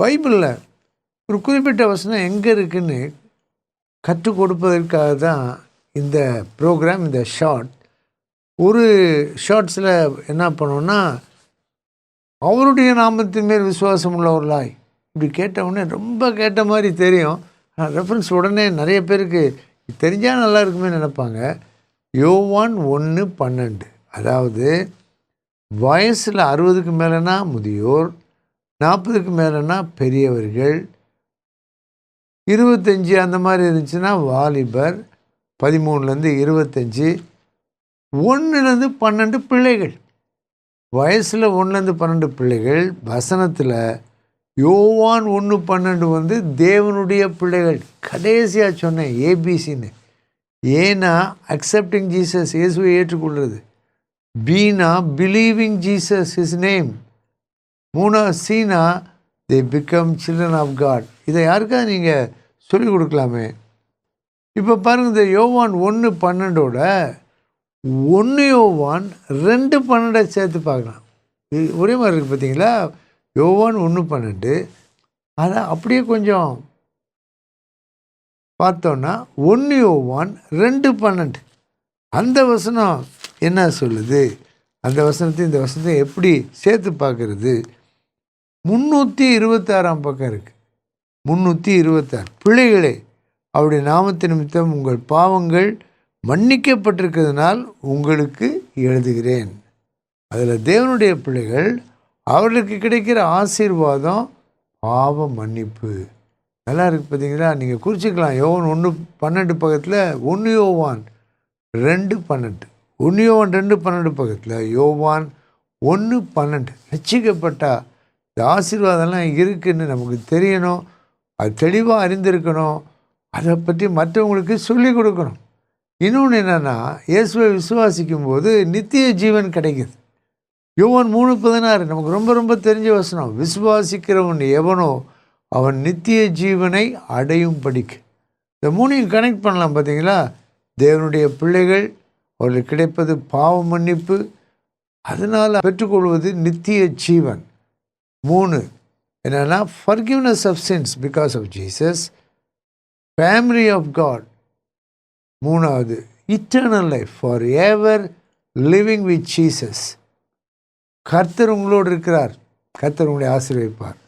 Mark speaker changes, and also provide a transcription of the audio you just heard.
Speaker 1: பைபிளில் ஒரு குறிப்பிட்ட வசனம் எங்கே இருக்குன்னு கற்றுக் கொடுப்பதற்காக தான் இந்த ப்ரோக்ராம் இந்த ஷார்ட் ஒரு ஷார்ட்ஸில் என்ன பண்ணோன்னா அவருடைய நாமத்தின் மேல் விசுவாசம் உள்ளவர்களாய். இப்படி கேட்டவுடனே ரொம்ப கேட்ட மாதிரி தெரியும். ஆனால் ரெஃபரன்ஸ் உடனே நிறைய பேருக்கு தெரிஞ்சால் நல்லா இருக்குமே நினைப்பாங்க. யோவான் ஒன்று பன்னெண்டு. அதாவது வயசில் அறுபதுக்கு மேலேனா முதியோர் நாற்பதுக்கு மேலேனா பெரியவர்கள். இருபத்தஞ்சி அந்த மாதிரி இருந்துச்சுன்னா வாலிபர். பதிமூணுலேருந்து இருபத்தஞ்சி. ஒன்றுலேருந்து பன்னெண்டு பிள்ளைகள். வயசில் ஒன்றுலேருந்து பன்னெண்டு பிள்ளைகள். வசனத்தில் யோவான் ஒன்று பன்னெண்டு வந்து தேவனுடைய பிள்ளைகள். கடைசியாக சொன்னேன் ஏபிசின்னு. ஏன்னா அக்செப்டிங் ஜீசஸ் இயேசுவை ஏற்றுக்கொள்வது பீனா பிலீவிங் ஜீசஸ் இஸ் நேம் மூணா சீனா they become children of God இதை யாருக்காவது நீங்கள் சொல்லிக் கொடுக்கலாமே? இப்போ பாருங்கள் இந்த யோவான் ஒன்று பன்னெண்டோட ஒன்று யோவான் ரெண்டு பன்னெண்டை சேர்த்து பார்க்கலாம். இது ஒரே மாதிரி இருக்குது பார்த்தீங்களா யோவான் ஒன்று பன்னெண்டு. அதை அப்படியே கொஞ்சம் பார்த்தோன்னா ஒன்று யோவான் ரெண்டு பன்னெண்டு. அந்த வசனம் என்ன சொல்லுது? அந்த வசனத்தையும் இந்த வசனத்தையும் எப்படி சேர்த்து பார்க்கறது? முந்நூற்றி இருபத்தாறாம் பக்கம் இருக்குது முந்நூற்றி இருபத்தாறு. பிள்ளைகளே அவருடைய நாமத்து நிமித்தம் உங்கள் பாவங்கள் மன்னிக்கப்பட்டிருக்கிறதுனால் உங்களுக்கு எழுதுகிறேன். அதில் தேவனுடைய பிள்ளைகள் அவர்களுக்கு கிடைக்கிற ஆசீர்வாதம் பாவ மன்னிப்பு. நல்லா இருக்குது பார்த்தீங்களா நீங்கள் குறிச்சிக்கலாம். யோவான் ஒன்று பன்னெண்டு பக்கத்தில் ஒன்று யோவான் ரெண்டு பன்னெண்டு. ஒன்று யோவான் ரெண்டு பன்னெண்டு பக்கத்தில் யோவான் ஒன்று பன்னெண்டு. ரசிக்கப்பட்டால் இந்த ஆசீர்வாதம்லாம் இருக்குதுன்னு நமக்கு தெரியணும். அது தெளிவாக அறிந்திருக்கணும். அதை பற்றி மற்றவங்களுக்கு சொல்லிக் கொடுக்கணும். இன்னொன்று என்னென்னா இயேசுவை விசுவாசிக்கும் போது நித்திய ஜீவன் கிடைக்குது. யுவன் மூணு பதினாறு நமக்கு ரொம்ப ரொம்ப தெரிஞ்ச வசனம் விசுவாசிக்கிறவன் எவனோ அவன் நித்திய ஜீவனை அடையும் படிக்கு இந்த மூணையும் கனெக்ட் பண்ணலாம் பார்த்தீங்களா தேவனுடைய பிள்ளைகள் அவர்களுக்கு கிடைப்பது பாவ மன்னிப்பு. அதனால் பெற்றுக்கொள்வது நித்திய ஜீவன். மூணு. என்னென்னா forgiveness of sins because of Jesus family of God மூணாவது eternal life forever living with Jesus கர்த்தர் உங்களோடு இருக்கிறார். கர்த்தர் உங்களை ஆசீர்வதிப்பார்.